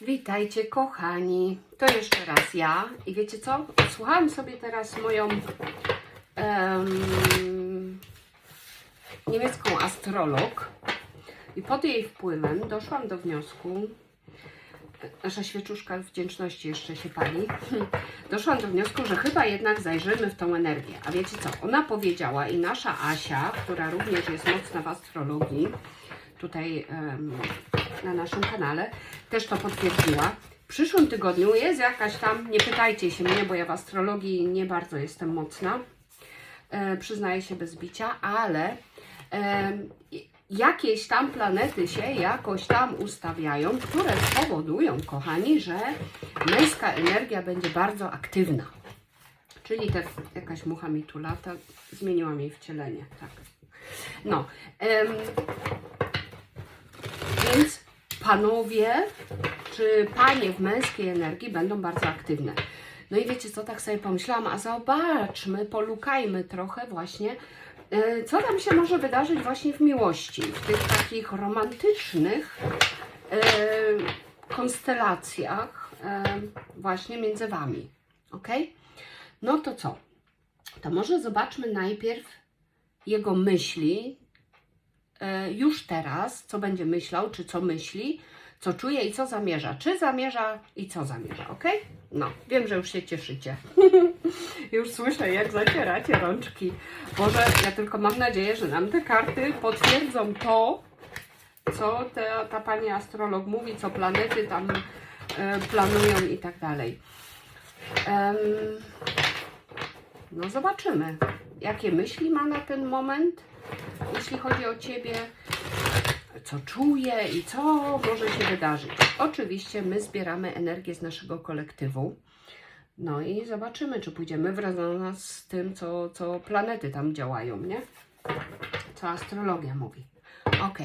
Witajcie kochani, to jeszcze raz ja i wiecie co? Słuchałam sobie teraz moją em, niemiecką astrolog i pod jej wpływem doszłam do wniosku, nasza świeczuszka wdzięczności jeszcze się pali, doszłam do wniosku, że chyba jednak zajrzymy w tą energię. A wiecie co? Ona powiedziała i nasza Asia, która również jest mocna w astrologii, tutaj em, na naszym kanale, też to potwierdziła. W przyszłym tygodniu jest jakaś tam, nie pytajcie się mnie, bo ja w astrologii nie bardzo jestem mocna, e, przyznaję się bez bicia, ale em, jakieś tam planety się jakoś tam ustawiają, które spowodują, kochani, że męska energia będzie bardzo aktywna. Czyli te, jakaś mucha mi tu lata, zmieniłam jej wcielenie, tak. No, em, więc panowie czy panie w męskiej energii będą bardzo aktywne. No i wiecie co, tak sobie pomyślałam, a zobaczmy, polukajmy trochę właśnie, e, co tam się może wydarzyć właśnie w miłości, w tych takich romantycznych e, konstelacjach e, właśnie między wami. Ok? No to co? To może zobaczmy najpierw jego myśli, już teraz, co będzie myślał, czy co myśli, co czuje i co zamierza. Czy zamierza i co zamierza, ok? No, wiem, że już się cieszycie. już słyszę, jak zacieracie rączki. Boże, ja tylko mam nadzieję, że nam te karty potwierdzą to, co ta, ta pani astrolog mówi, co planety tam e, planują i tak dalej. Em, no, zobaczymy, jakie myśli ma na ten moment, jeśli chodzi o ciebie co czuje i co może się wydarzyć. Oczywiście my zbieramy energię z naszego kolektywu. No i zobaczymy, czy pójdziemy w rezonans z tym, co, co planety tam działają, nie? Co astrologia mówi. Ok.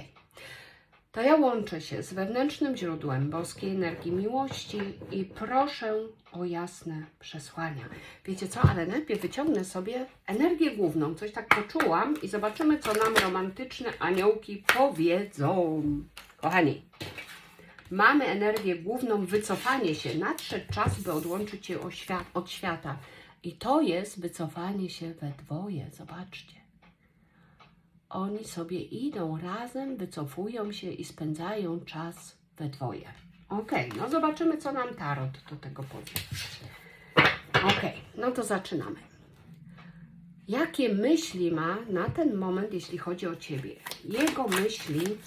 To ja łączę się z wewnętrznym źródłem boskiej energii miłości i proszę o jasne przesłania. Wiecie co, ale najpierw wyciągnę sobie energię główną, coś tak poczułam i zobaczymy, co nam romantyczne aniołki powiedzą. Kochani, mamy energię główną, wycofanie się. Nadszedł czas, by odłączyć się od świata. I to jest wycofanie się we dwoje. Zobaczcie. Oni sobie idą razem, wycofują się i spędzają czas we dwoje. Ok, no zobaczymy, co nam tarot do tego powie. Ok, no to zaczynamy. Jakie myśli ma na ten moment, jeśli chodzi o Ciebie? Jego myśli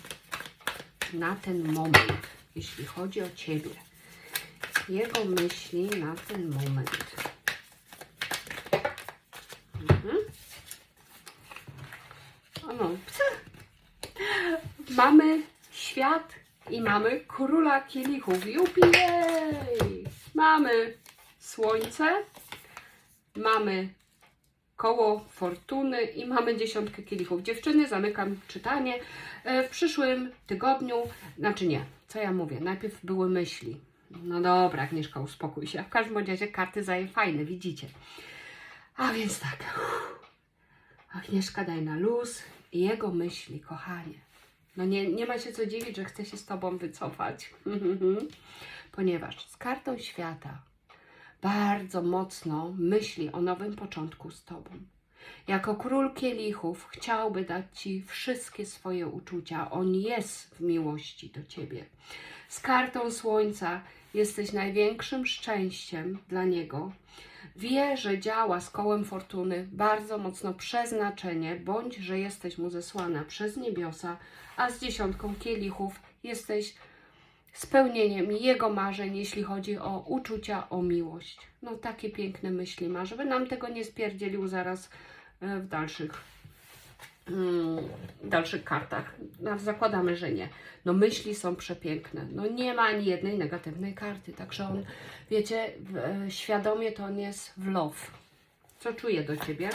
na ten moment, jeśli chodzi o Ciebie. Jego myśli na ten moment. Mhm. O no, psa. Mamy świat i mamy króla kielichów. Jupiej! Mamy słońce, mamy koło fortuny i mamy dziesiątkę kielichów. Dziewczyny, zamykam czytanie. E, W przyszłym tygodniu, znaczy nie, co ja mówię? Najpierw były myśli. No dobra, Agnieszka, uspokój się. W każdym razie karty zaje fajne, widzicie. A więc tak. Agnieszka, daj na luz i jego myśli, kochanie. No nie, nie ma się co dziwić, że chce się z Tobą wycofać. Ponieważ z kartą świata bardzo mocno myśli o nowym początku z Tobą. Jako król kielichów chciałby dać Ci wszystkie swoje uczucia. On jest w miłości do Ciebie. Z kartą słońca jesteś największym szczęściem dla niego. Wie, że działa z kołem fortuny bardzo mocno przeznaczenie, bądź że jesteś mu zesłana przez niebiosa, a z dziesiątką kielichów jesteś spełnieniem jego marzeń, jeśli chodzi o uczucia, o miłość. No takie piękne myśli ma, żeby nam tego nie spierdzielił zaraz e, w dalszych, dalszych kartach. No, zakładamy, że nie. No myśli są przepiękne. No nie ma ani jednej negatywnej karty, także on, wiecie, e, świadomie to on jest w love. Co czuje do Ciebie?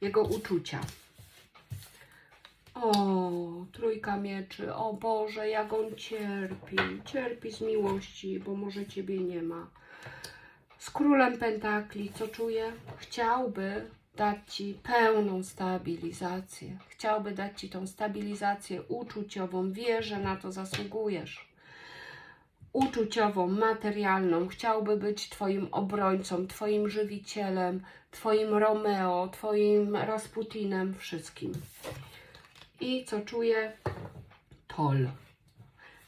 Jego uczucia. O, trójka mieczy. O Boże, jak on cierpi. Cierpi z miłości, bo może ciebie nie ma. Z królem pentakli, co czuje? Chciałby dać ci pełną stabilizację. Chciałby dać ci tą stabilizację uczuciową. Wie, że na to zasługujesz. uczuciową, materialną, chciałby być Twoim obrońcą, Twoim żywicielem, Twoim Romeo, Twoim Rasputinem, wszystkim. I co czuje? Tol.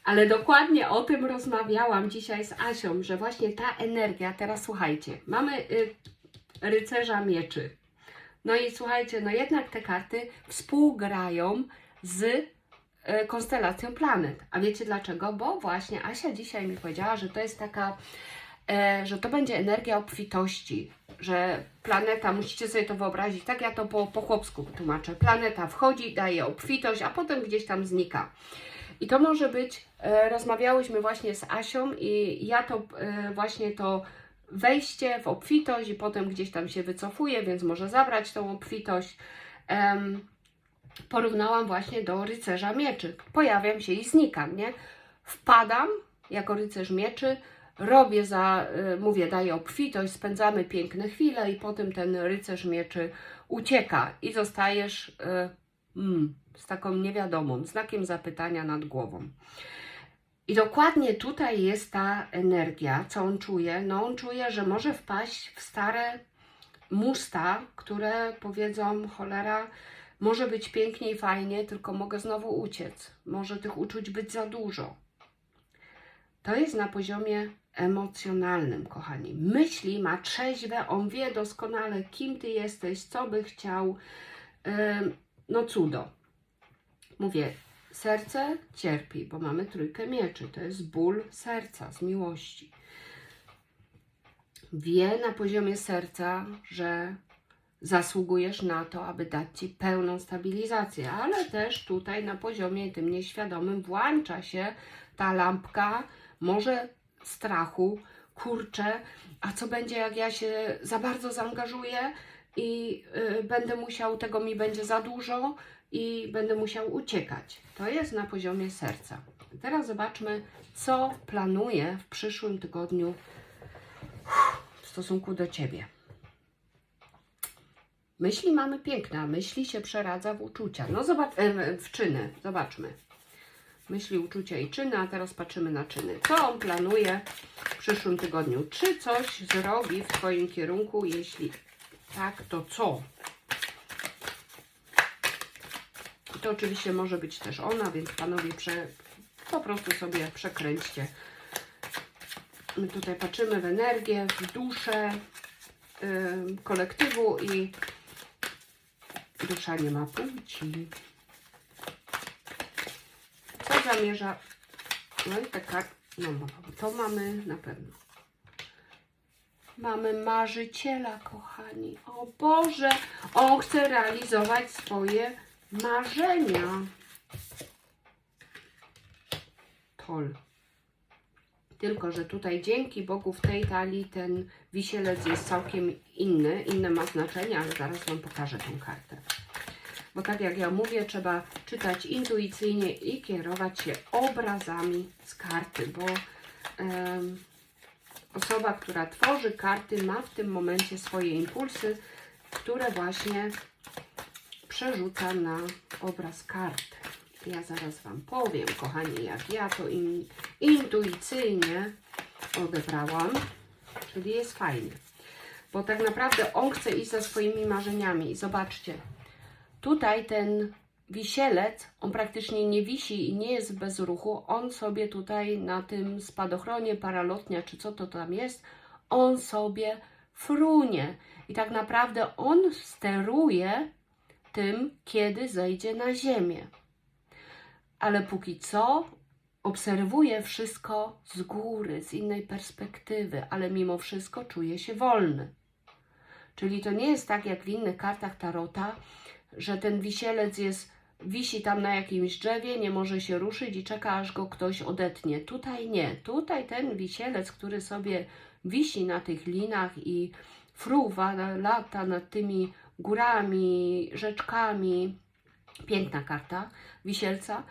Ale dokładnie o tym rozmawiałam dzisiaj z Asią, że właśnie ta energia, teraz słuchajcie, mamy y, rycerza mieczy. No i słuchajcie, no jednak te karty współgrają z y, konstelacją planet. A wiecie dlaczego? Bo właśnie Asia dzisiaj mi powiedziała, że to jest taka, e, że to będzie energia obfitości, że planeta, musicie sobie to wyobrazić, tak ja to po, po chłopsku tłumaczę, planeta wchodzi, daje obfitość, a potem gdzieś tam znika. I to może być, e, rozmawiałyśmy właśnie z Asią i ja to e, właśnie to wejście w obfitość i potem gdzieś tam się wycofuje, więc może zabrać tą obfitość. Em, porównałam właśnie do rycerza mieczy. Pojawiam się i znikam, nie? Wpadam jako rycerz mieczy, robię za, y, mówię, daję obfitość, spędzamy piękne chwile i potem ten rycerz mieczy ucieka i zostajesz y, mm, z taką niewiadomą, znakiem zapytania nad głową. I dokładnie tutaj jest ta energia, co on czuje. No on czuje, że może wpaść w stare musta, które powiedzą, cholera, może być pięknie i fajnie, tylko mogę znowu uciec. Może tych uczuć być za dużo. To jest na poziomie emocjonalnym, kochani. Myśli ma trzeźwe, on wie doskonale, kim ty jesteś, co by chciał. No cudo. Mówię, serce cierpi, bo mamy trójkę mieczy. To jest ból serca z miłości. Wie na poziomie serca, że zasługujesz na to, aby dać Ci pełną stabilizację, ale też tutaj na poziomie tym nieświadomym włącza się ta lampka, może strachu, kurczę, a co będzie, jak ja się za bardzo zaangażuję i y, będę musiał, tego mi będzie za dużo i będę musiał uciekać. To jest na poziomie serca. Teraz zobaczmy, co planuję w przyszłym tygodniu w stosunku do Ciebie. Myśli mamy piękne, myśli się przeradza w uczucia. No zobacz, w czyny, zobaczmy. Myśli, uczucia i czyny, a teraz patrzymy na czyny. Co on planuje w przyszłym tygodniu? Czy coś zrobi w Twoim kierunku? Jeśli tak, to co? I to oczywiście może być też ona, więc panowie prze, po prostu sobie przekręćcie. My tutaj patrzymy w energię, w duszę ym, kolektywu i dusza nie ma płci. Co zamierza? No i taka, no to mamy na pewno. Mamy marzyciela, kochani. O Boże, on chce realizować swoje marzenia. Tol. Tylko, że tutaj dzięki Bogu w tej talii ten wisielec jest całkiem inny, inne ma znaczenie, ale zaraz Wam pokażę tą kartę. Bo tak jak ja mówię, trzeba czytać intuicyjnie i kierować się obrazami z karty, bo em, osoba, która tworzy karty, ma w tym momencie swoje impulsy, które właśnie przerzuca na obraz kart. Ja zaraz Wam powiem, kochani, jak ja to in, intuicyjnie odebrałam, czyli jest fajnie. Bo tak naprawdę on chce iść za swoimi marzeniami. I zobaczcie, tutaj ten wisielec, on praktycznie nie wisi i nie jest bez ruchu. On sobie tutaj na tym spadochronie, paralotnia, czy co to tam jest, on sobie frunie. I tak naprawdę on steruje tym, kiedy zejdzie na ziemię. Ale póki co obserwuje wszystko z góry, z innej perspektywy, ale mimo wszystko czuje się wolny. Czyli to nie jest tak jak w innych kartach tarota, że ten wisielec jest, wisi tam na jakimś drzewie, nie może się ruszyć i czeka, aż go ktoś odetnie. Tutaj nie. Tutaj ten wisielec, który sobie wisi na tych linach i fruwa, lata nad tymi górami, rzeczkami. Piękna karta wisielca.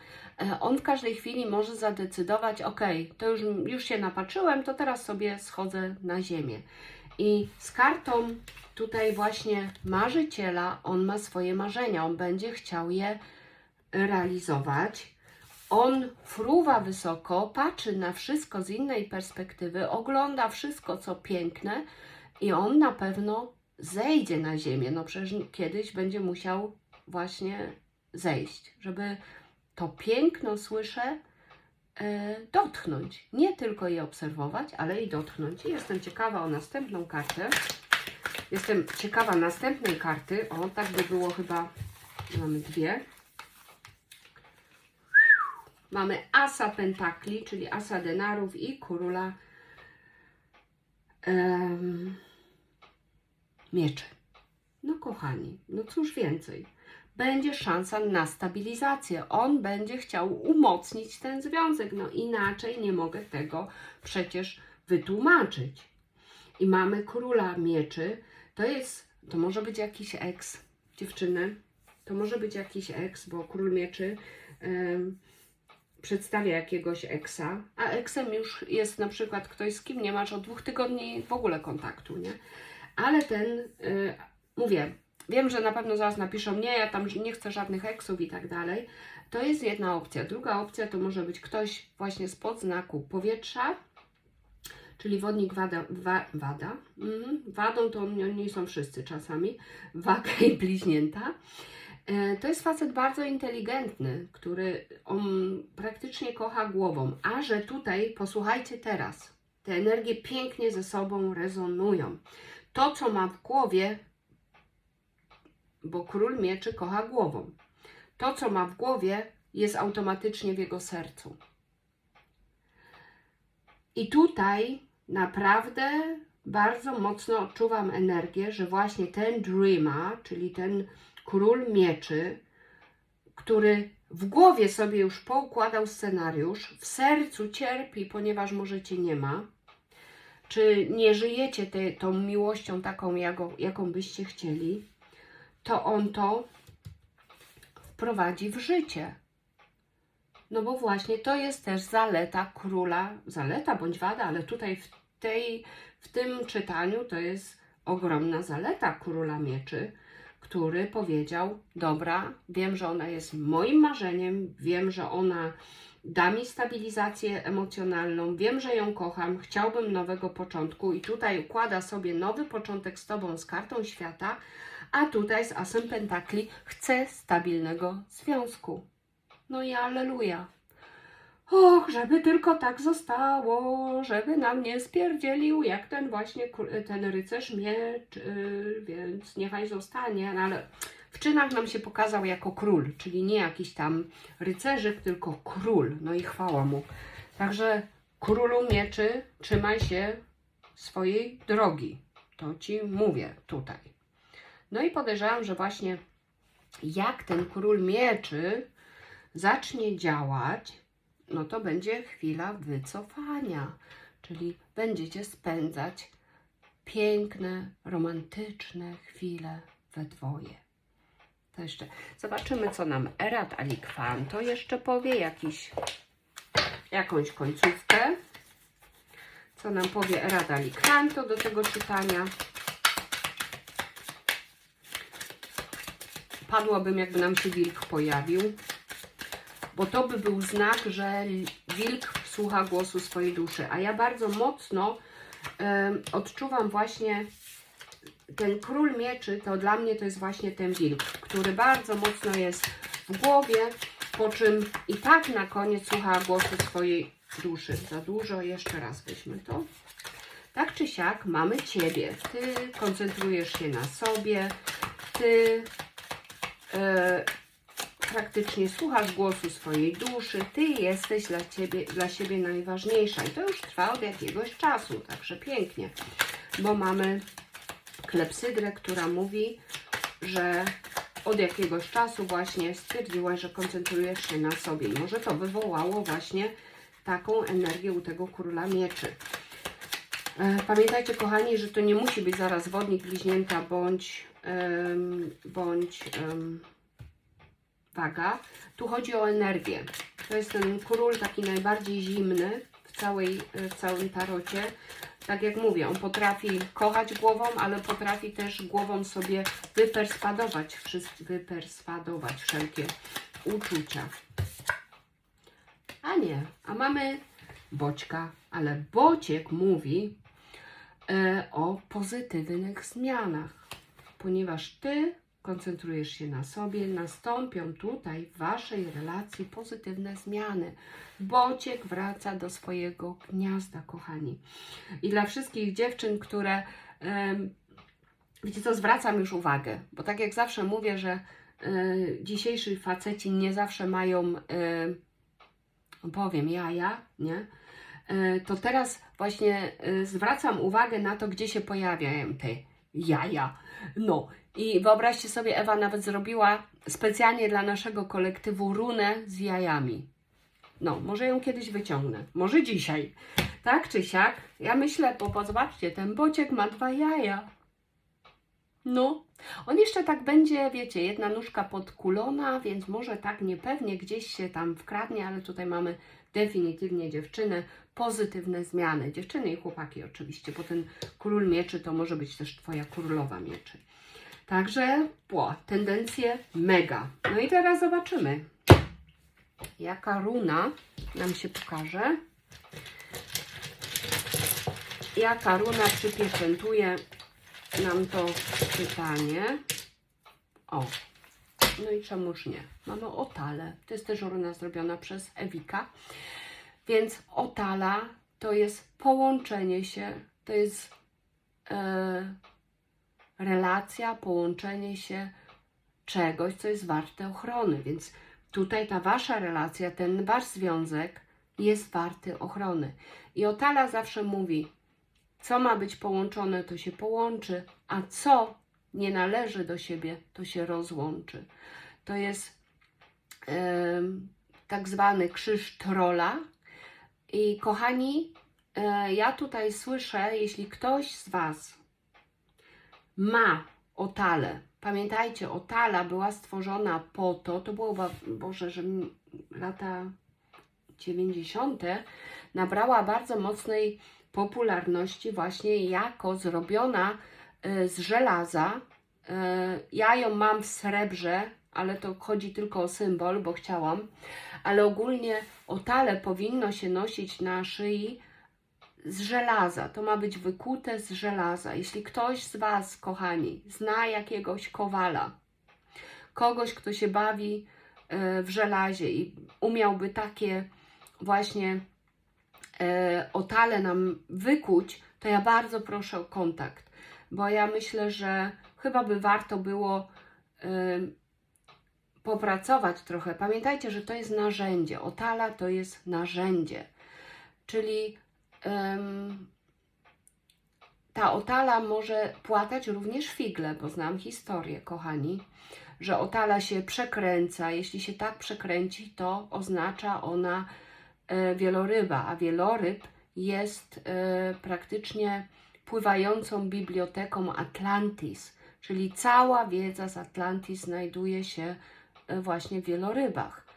E, On w każdej chwili może zadecydować, ok, to już, już się napatrzyłem, to teraz sobie schodzę na ziemię. I z kartą tutaj właśnie marzyciela, on ma swoje marzenia, on będzie chciał je realizować. On fruwa wysoko, patrzy na wszystko z innej perspektywy, ogląda wszystko, co piękne i on na pewno zejdzie na ziemię. No przecież kiedyś będzie musiał właśnie zejść, żeby to piękno słyszę e, dotknąć. Nie tylko je obserwować, ale i dotknąć. I jestem ciekawa o następną kartę. Jestem ciekawa następnej karty. O, tak by było chyba. Mamy dwie. Mamy asa pentakli, czyli asa denarów i króla em, mieczy. No kochani, no cóż więcej. Będzie szansa na stabilizację. On będzie chciał umocnić ten związek. No inaczej nie mogę tego przecież wytłumaczyć. I mamy króla mieczy. To jest, to może być jakiś eks dziewczyny. To może być jakiś eks, bo król mieczy em, przedstawia jakiegoś eksa, a eksem już jest na przykład ktoś, z kim nie masz od dwóch tygodni w ogóle kontaktu, nie? Ale ten, y, mówię, wiem, że na pewno zaraz napiszą, nie, ja tam nie chcę żadnych eksów i tak dalej. To jest jedna opcja. Druga opcja to może być ktoś właśnie spod znaku powietrza, czyli wodnik wada, wa, wada. Mhm. wadą to oni są wszyscy czasami, waga i bliźnięta. E, To jest facet bardzo inteligentny, który on praktycznie kocha głową, a że tutaj, posłuchajcie teraz, te energie pięknie ze sobą rezonują. To, co ma w głowie, bo król mieczy kocha głową, to, co ma w głowie, jest automatycznie w jego sercu. I tutaj naprawdę bardzo mocno odczuwam energię, że właśnie ten dreamer, czyli ten król mieczy, który w głowie sobie już poukładał scenariusz, w sercu cierpi, ponieważ może cię nie ma, czy nie żyjecie te, tą miłością taką, jaką, jaką byście chcieli, to on to wprowadzi w życie. No bo właśnie to jest też zaleta króla, zaleta bądź wada, ale tutaj w, tej, w tym czytaniu to jest ogromna zaleta króla mieczy, który powiedział: Dobra, wiem, że ona jest moim marzeniem, wiem, że ona da mi stabilizację emocjonalną, wiem, że ją kocham, chciałbym nowego początku i tutaj układa sobie nowy początek z Tobą z kartą świata, a tutaj z Asem Pentakli chce stabilnego związku. No i aleluja. Och, żeby tylko tak zostało, żeby nam nie spierdzielił, jak ten właśnie ten rycerz miecz, yy, więc niechaj zostanie, no ale w czynach nam się pokazał jako król, czyli nie jakiś tam rycerzyk, tylko król, no i chwała mu. Także królu mieczy, trzymaj się swojej drogi, to Ci mówię tutaj. No i podejrzewam, że właśnie jak ten król mieczy zacznie działać, no to będzie chwila wycofania, czyli będziecie spędzać piękne, romantyczne chwile we dwoje. To jeszcze zobaczymy, co nam Erat Alikwanto jeszcze powie, jakiś, jakąś końcówkę. Co nam powie Erat Alikwanto do tego czytania. Padłabym, jakby nam się wilk pojawił bo to by był znak, że wilk słucha głosu swojej duszy. A ja bardzo mocno em, odczuwam właśnie ten król mieczy, to dla mnie to jest właśnie ten wilk, który bardzo mocno jest w głowie, po czym i tak na koniec słucha głosu swojej duszy. Za dużo, jeszcze raz weźmy to. Tak czy siak mamy Ciebie. Ty koncentrujesz się na sobie, Ty e, praktycznie słuchasz głosu swojej duszy, ty jesteś dla, ciebie, dla siebie najważniejsza. I to już trwa od jakiegoś czasu, także pięknie. Bo mamy klepsydrę, która mówi, że od jakiegoś czasu właśnie stwierdziłaś, że koncentrujesz się na sobie. I może to wywołało właśnie taką energię u tego króla mieczy. E, Pamiętajcie, kochani, że to nie musi być zaraz wodnik, bliźnięta bądź, bądź waga. Tu chodzi o energię. To jest ten król taki najbardziej zimny w, całej, w całym tarocie. Tak jak mówię, on potrafi kochać głową, ale potrafi też głową sobie wyperswadować, wszystkie, wyperswadować wszelkie uczucia. A nie, a mamy Boćka, ale Bociek mówi e, o pozytywnych zmianach, ponieważ ty koncentrujesz się na sobie, nastąpią tutaj w waszej relacji pozytywne zmiany. Bociek wraca do swojego gniazda, kochani. I dla wszystkich dziewczyn, które em, wiecie co, zwracam już uwagę, bo tak jak zawsze mówię, że e, dzisiejsi faceci nie zawsze mają, e, powiem, jaja, nie? E, to teraz właśnie zwracam uwagę na to, gdzie się pojawiają te jaja. No i wyobraźcie sobie, Ewa nawet zrobiła specjalnie dla naszego kolektywu runę z jajami. No, może ją kiedyś wyciągnę. Może dzisiaj. Tak czy siak? Ja myślę, bo zobaczcie, ten bociek ma dwa jaja. No, on jeszcze tak będzie, wiecie, jedna nóżka podkulona, więc może tak niepewnie gdzieś się tam wkradnie, ale tutaj mamy definitywnie dziewczyny, pozytywne zmiany. Dziewczyny i chłopaki oczywiście, bo ten król mieczy to może być też Twoja królowa mieczy. Także, ło, tendencje mega. No i teraz zobaczymy, jaka runa nam się pokaże. Jaka runa przypieczętuje nam to pytanie. O, no i czemuż nie? Mamy Otale. To jest też runa zrobiona przez Ewika. Więc Otala to jest połączenie się, to jest e, relacja, połączenie się czegoś, co jest warte ochrony. Więc tutaj ta wasza relacja, ten wasz związek jest warty ochrony. I Otala zawsze mówi, co ma być połączone, to się połączy, a co nie należy do siebie, to się rozłączy. To jest em, tak zwany krzyż trola. I kochani, e, ja tutaj słyszę, jeśli ktoś z Was ma Otalę, pamiętajcie, Otala była stworzona po to, to było, Boże, że lata 90. nabrała bardzo mocnej popularności właśnie jako zrobiona e, z żelaza. E, Ja ją mam w srebrze, ale to chodzi tylko o symbol, bo chciałam. Ale ogólnie otale powinno się nosić na szyi z żelaza. To ma być wykute z żelaza. Jeśli ktoś z Was, kochani, zna jakiegoś kowala, kogoś, kto się bawi e, w żelazie i umiałby takie właśnie e, otale nam wykuć, to ja bardzo proszę o kontakt, bo ja myślę, że chyba by warto było em, popracować trochę. Pamiętajcie, że to jest narzędzie. Otala to jest narzędzie, czyli ta otala może płatać również figle, bo znam historię, kochani, że otala się przekręca. Jeśli się tak przekręci, to oznacza ona e, wieloryba, a wieloryb jest e, praktycznie pływającą biblioteką Atlantis, czyli cała wiedza z Atlantis znajduje się e, właśnie w wielorybach.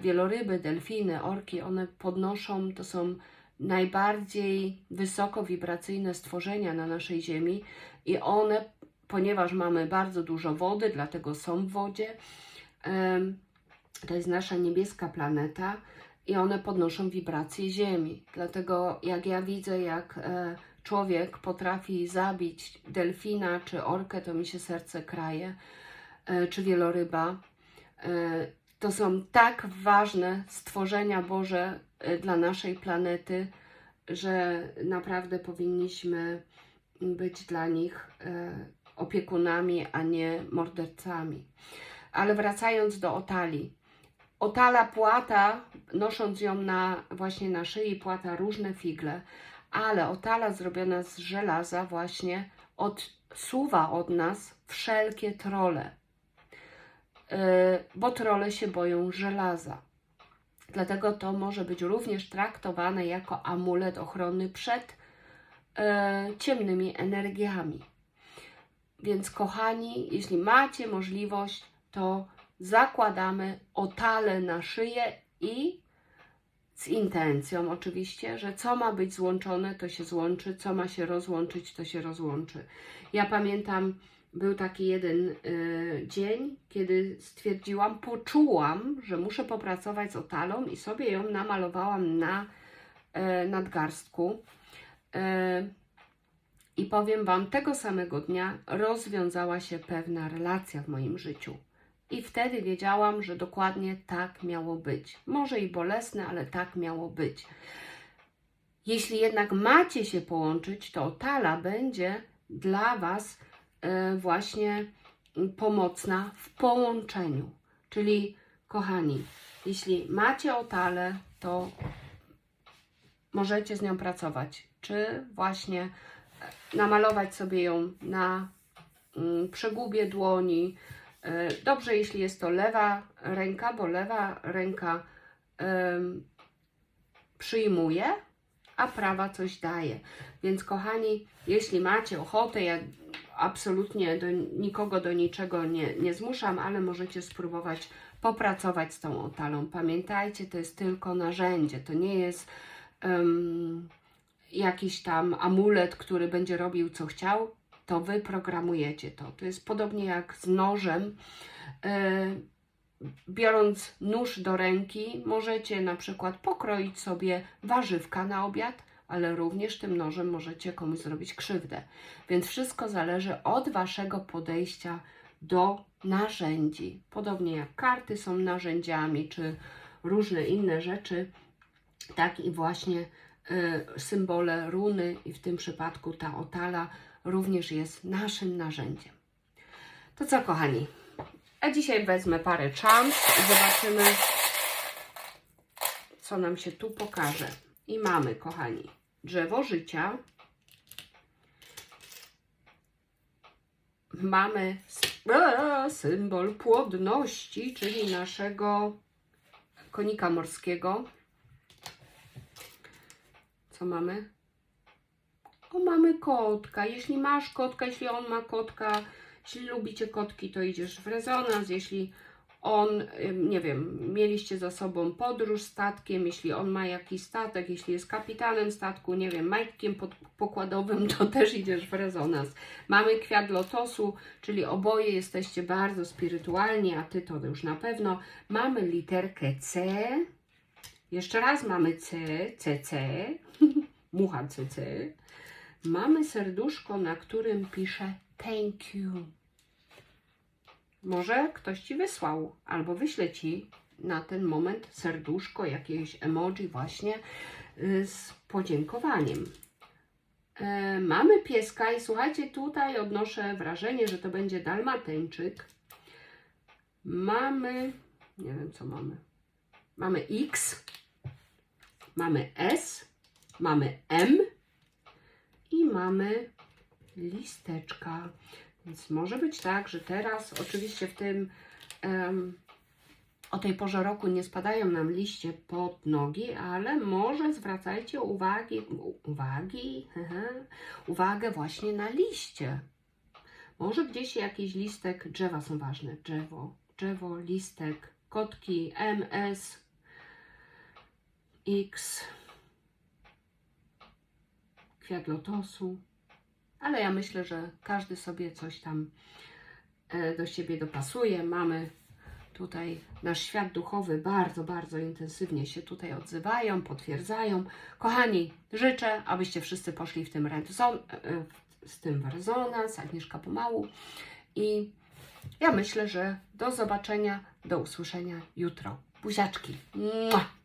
Wieloryby, delfiny, orki, one podnoszą, to są najbardziej wysoko wibracyjne stworzenia na naszej Ziemi i one, ponieważ mamy bardzo dużo wody, dlatego są w wodzie, to jest nasza niebieska planeta i one podnoszą wibracje Ziemi. Dlatego jak ja widzę, jak e, człowiek potrafi zabić delfina czy orkę, to mi się serce kraje, e, czy wieloryba. E, to są tak ważne stworzenia Boże dla naszej planety, że naprawdę powinniśmy być dla nich e, opiekunami, a nie mordercami. Ale wracając do Otali. Otala płata, nosząc ją na, właśnie na szyi, płata różne figle, ale otala zrobiona z żelaza właśnie odsuwa od nas wszelkie trole, Yy, bo trole się boją żelaza. Dlatego to może być również traktowane jako amulet ochrony przed e, ciemnymi energiami. Więc kochani, jeśli macie możliwość, to zakładamy otale na szyję i z intencją oczywiście, że co ma być złączone, to się złączy, co ma się rozłączyć, to się rozłączy. Ja pamiętam był taki jeden y, dzień, kiedy stwierdziłam, poczułam, że muszę popracować z otalą i sobie ją namalowałam na y, nadgarstku. Y, I powiem Wam, tego samego dnia rozwiązała się pewna relacja w moim życiu. I wtedy wiedziałam, że dokładnie tak miało być. Może i bolesne, ale tak miało być. Jeśli jednak macie się połączyć, to Otala będzie dla Was właśnie mm, pomocna w połączeniu. Czyli, kochani, jeśli macie Otalę, to możecie z nią pracować. Czy właśnie e, namalować sobie ją na mm, przegubie dłoni. E, Dobrze, jeśli jest to lewa ręka, bo lewa ręka przyjmuje, a prawa coś daje. Więc kochani, jeśli macie ochotę, ja absolutnie do nikogo do niczego nie, nie zmuszam, ale możecie spróbować popracować z tą otalą. Pamiętajcie, to jest tylko narzędzie, to nie jest em, jakiś tam amulet, który będzie robił co chciał, to wy programujecie to. To jest podobnie jak z nożem. E, biorąc nóż do ręki, możecie na przykład pokroić sobie warzywka na obiad, ale również tym nożem możecie komuś zrobić krzywdę. Więc wszystko zależy od waszego podejścia do narzędzi. Podobnie jak karty są narzędziami, czy różne inne rzeczy, tak i właśnie y, symbole runy, i w tym przypadku ta otala również jest naszym narzędziem. To co, kochani? A dzisiaj wezmę parę czams i zobaczymy, co nam się tu pokaże. I mamy, kochani, drzewo życia. Mamy a, symbol płodności, czyli naszego konika morskiego. Co mamy? O, mamy kotka. Jeśli masz kotka, jeśli on ma kotka, jeśli lubicie kotki, to idziesz w rezonans. Jeśli on, nie wiem, mieliście za sobą podróż statkiem, jeśli on ma jakiś statek, jeśli jest kapitanem statku, nie wiem, majtkiem pod, pokładowym, to też idziesz w rezonans. Mamy kwiat lotosu, czyli oboje jesteście bardzo spirytualni, a ty to już na pewno. Mamy literkę C. Jeszcze raz mamy C, CC, mucha CC. Mamy serduszko, na którym pisze thank you. Może ktoś ci wysłał, albo wyśle ci na ten moment serduszko, jakieś emoji właśnie y, z podziękowaniem. E, mamy pieska i słuchajcie, tutaj odnoszę wrażenie, że to będzie dalmatyńczyk. Mamy, nie wiem co mamy. Mamy X, mamy S, mamy M i mamy listeczka. Więc może być tak, że teraz, oczywiście w tym, em, o tej porze roku nie spadają nam liście pod nogi, ale może zwracajcie uwagi, uwagi, uwagę właśnie na liście. Może gdzieś jakiś listek, drzewa są ważne, drzewo, drzewo, listek, kotki, MS, X, kwiat lotosu, ale ja myślę, że każdy sobie coś tam e, do siebie dopasuje. Mamy tutaj nasz świat duchowy bardzo, bardzo intensywnie się tutaj odzywają, potwierdzają. Kochani, życzę, abyście wszyscy poszli w tym rezon, e, z tym w rezonans, Agnieszka pomału i ja myślę, że do zobaczenia, do usłyszenia jutro. Buziaczki. Mua!